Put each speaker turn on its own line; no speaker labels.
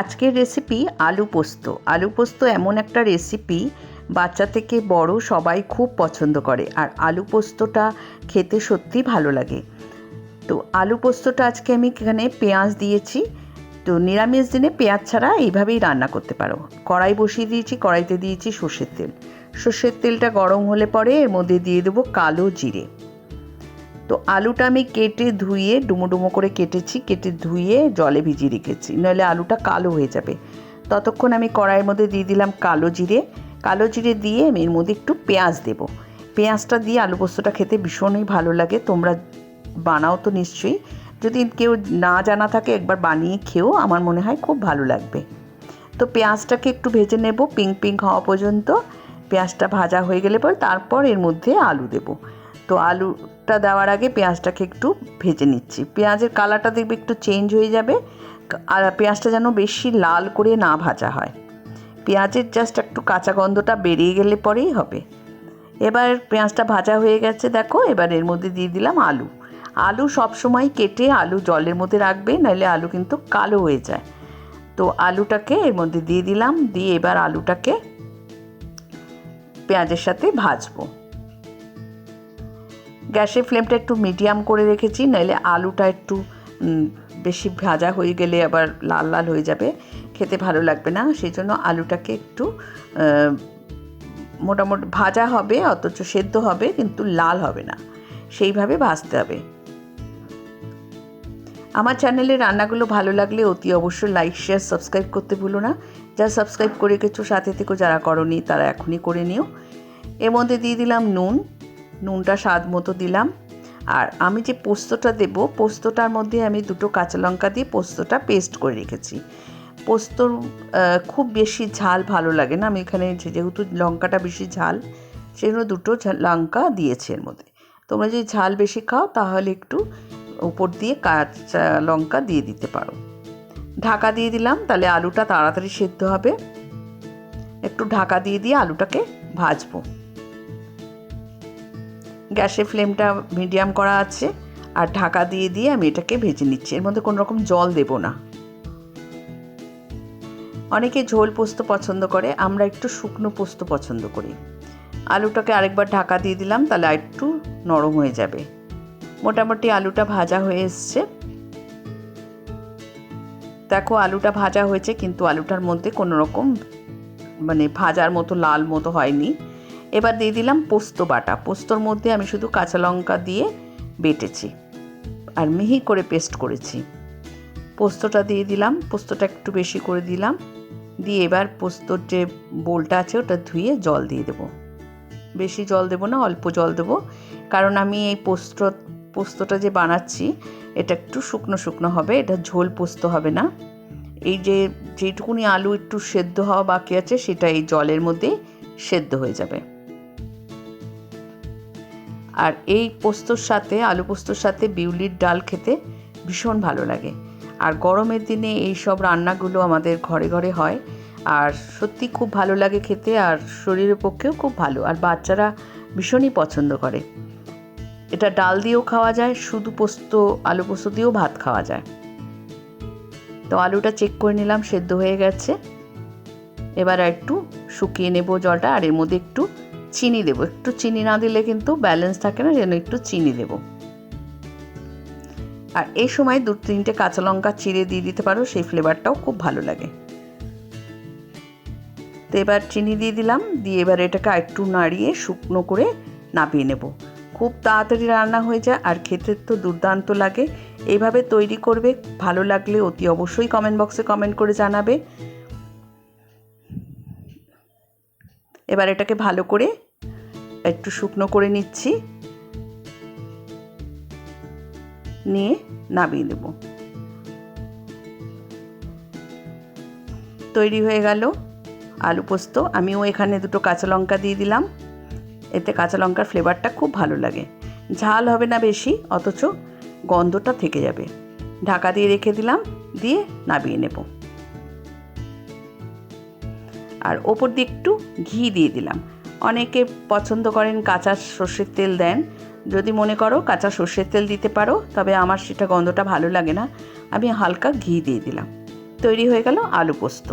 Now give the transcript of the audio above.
আজকের রেসিপি আলু পোস্ত। আলু পোস্ত এমন একটা রেসিপি বাচ্চা থেকে বড় সবাই খুব পছন্দ করে, আর আলু পোস্তটা খেতে সত্যি ভালো লাগে। তো আলু পোস্তটা আজকে আমি এখানে পেঁয়াজ দিয়েছি। তো নিরামিষ দিনে পেঁয়াজ ছাড়া এইভাবেই রান্না করতে পারো। কড়াই বসিয়ে দিয়েছি, কড়াইতে দিয়েছি সর্ষের তেল। সর্ষের তেলটা গরম হলে পরে এর মধ্যে দিয়ে দেবো কালো জিরে। তো আলুটা আমি কেটে ধুয়ে, ডুমো ডুমো করে কেটেছি, কেটে ধুয়ে জলে ভিজিয়ে রেখেছি। নইলে আলুটা কালো হয়ে যাবে। ততক্ষণ আমি কড়াইয়ের মধ্যে দিয়ে দিলাম কালো জিরে। কালো জিরে দিয়ে আমি এর মধ্যে একটু পেঁয়াজ দেব। পেঁয়াজটা দিয়ে আলু পোস্তটা খেতে ভীষণই ভালো লাগে। তোমরা বানাও তো নিশ্চয়ই। যদি কেউ না জানা থাকে, একবার বানিয়ে খেয়েও আমার মনে হয় খুব ভালো লাগবে। তো পেঁয়াজটাকে একটু ভেজে নেব। পিঙ্ক পিঙ্ক হওয়া পর্যন্ত। পেঁয়াজটা ভাজা হয়ে গেলে পর তারপর এর মধ্যে আলু দেব। তো আলুটা দেওয়ার আগে পেঁয়াজটাকে একটু ভেজে নিচ্ছি। পেঁয়াজের কালারটা দেখবে একটু চেঞ্জ হয়ে যাবে, আর পেঁয়াজটা যেন বেশি লাল করে না ভাজা হয়। পেঁয়াজের জাস্ট একটু কাঁচা গন্ধটা বেরিয়ে গেলে পরেই হবে। এবার পেঁয়াজটা ভাজা হয়ে গেছে, দেখো, এবার এর মধ্যে দিয়ে দিলাম আলু। আলু সবসময় কেটে আলু জলের মধ্যে রাখবে, নাহলে আলু কিন্তু কালো হয়ে যায়। তো আলুটাকে এর মধ্যে দিয়ে দিলাম, দিয়ে এবার আলুটাকে পেঁয়াজের সাথে ভাজবো। গ্যাসের ফ্লেমটা একটু মিডিয়াম করে রেখেছি নাহলে আলুটা একটু বেশি ভাজা হয়ে গেলে আবার লাল লাল হয়ে যাবে, খেতে ভালো লাগবে না। সেই জন্য আলুটাকে একটু মোটামুটি ভাজা হবে, অথচ সেদ্ধ হবে, কিন্তু লাল হবে না। সেইভাবে ভাজতে হবে। আমার চ্যানেলে রান্নাগুলো ভালো লাগলে অতি অবশ্যই লাইক, শেয়ার, সাবস্ক্রাইব করতে ভুলো না। যা সাবস্ক্রাইব করে গেছো সাথে থেকে যারা করনি, তারা এখনই করে নিও। এর মধ্যে দিয়ে দিলাম নুন। নুনটা স্বাদ মতো দিলাম। আর আমি যে পোস্তটা দেব, পোস্তটার মধ্যে আমি দুটো কাঁচা লঙ্কা দিয়ে পোস্তটা পেস্ট করে রেখেছি। পোস্তর খুব বেশি ঝাল ভালো লাগে না। আমি এখানে যেহেতু লঙ্কাটা বেশি ঝাল, সেজন্য দুটো লঙ্কা দিয়েছি এর মধ্যে। তোমরা যদি ঝাল বেশি খাও, তাহলে একটু উপর দিয়ে কাঁচা লঙ্কা দিয়ে দিতে পারো। ঢাকা দিয়ে দিলাম, তাহলে আলুটা তাড়াতাড়ি সেদ্ধ হবে। একটু ঢাকা দিয়ে দিয়ে আলুটাকে ভাজবো। গ্যাসের ফ্লেমটা মিডিয়াম করা আছে আর ঢাকা দিয়ে দিয়ে আমি এটাকে ভেজে নিচ্ছি। এর মধ্যে কোনো রকম জল দেব না। অনেকে ঝোল পোস্ত পছন্দ করে, আমরা একটু শুকনো পোস্ত পছন্দ করি। আলুটাকে আরেকবার ঢাকা দিয়ে দিলাম, তাহলে একটু নরম হয়ে যাবে। মোটামুটি আলুটা ভাজা হয়ে এসছে। দেখো আলুটা ভাজা হয়েছে, কিন্তু আলুটার মধ্যে কোনো রকম মানে ভাজার মতো, লাল মতো হয়নি। এবার দিয়ে দিলাম পোস্ত বাটা। পোস্তর মধ্যে আমি শুধু কাঁচা লঙ্কা দিয়ে বেটেছি আর মিহি করে পেস্ট করেছি। পোস্তটা দিয়ে দিলাম, পোস্তটা একটু বেশি করে দিলাম। দিয়ে এবার পোস্তর যে বোলটা আছে ওটা ধুয়ে জল দিয়ে দেবো। বেশি জল দেবো না, অল্প জল দেবো। কারণ আমি এই পোস্ত, পোস্তটা যে বানাচ্ছি, এটা একটু শুকনো শুকনো হবে, এটা ঝোল পোস্ত হবে না। এই যে যেটুকুনি আলু একটু সেদ্ধ হওয়া বাকি আছে, সেটা এই জলের মধ্যে সেদ্ধ হয়ে যাবে। আর এই পোস্তর সাথে, আলু পোস্তর সাথে বিউলির ডাল খেতে ভীষণ ভালো লাগে। আর গরমের দিনে এই সব রান্নাগুলো আমাদের ঘরে ঘরে হয়। আর সত্যি খুব ভালো লাগে খেতে আর শরীরের পক্ষেও খুব ভালো। আর বাচ্চারা ভীষণই পছন্দ করে। এটা ডাল দিয়েও খাওয়া যায়, শুধু পোস্ত, আলু পোস্ত দিয়েও ভাত খাওয়া যায়। তো আলুটা চেক করে নিলাম, সেদ্ধ হয়ে গেছে। এবার একটু শুকিয়ে নেব জলটা, আর এর মধ্যে একটু চিনি দেবো। একটু চিনি না দিলে কিন্তু ব্যালেন্স থাকে না, যেন একটু চিনি দেব। আর এই সময় দু তিনটে কাঁচা লঙ্কা চিড়ে দিয়ে দিতে পারো, সেই ফ্লেভারটাও খুব ভালো লাগে। তো এবার চিনি দিয়ে দিলাম, দিয়ে এবার এটাকে একটু নাড়িয়ে শুকনো করে নাপিয়ে নেব। খুব তাড়াতাড়ি রান্না হয়ে যায়, আর খেতে তো দুর্দান্ত লাগে। এইভাবে তৈরি করবে, ভালো লাগলে অতি অবশ্যই কমেন্ট বক্সে কমেন্ট করে জানাবে। এবার এটাকে ভালো করে একটু শুকনো করে নিচ্ছি। নিয়ে নামিয়ে দেব তৈরি হয়ে গেল আলু পোস্ত। আমিও এখানে দুটো কাঁচা লঙ্কা দিয়ে দিলাম। এতে কাঁচা লঙ্কার ফ্লেভারটা খুব ভালো লাগে। ঝাল হবে না বেশি, অথচ গন্ধটা থেকে যাবে। ঢাকা দিয়ে রেখে দিলাম, দিয়ে নামিয়ে নেব। আর ওপর দিয়ে একটু ঘি দিয়ে দিলাম। অনেকে পছন্দ করেন কাঁচা সর্ষের তেল দেন। যদি মনে করো কাঁচা সর্ষের তেল দিতে পারো, তবে আমার সেটা গন্ধটা ভালো লাগে না। আমি হালকা ঘি দিয়ে দিলাম। তৈরি হয়ে গেল আলু পোস্ত।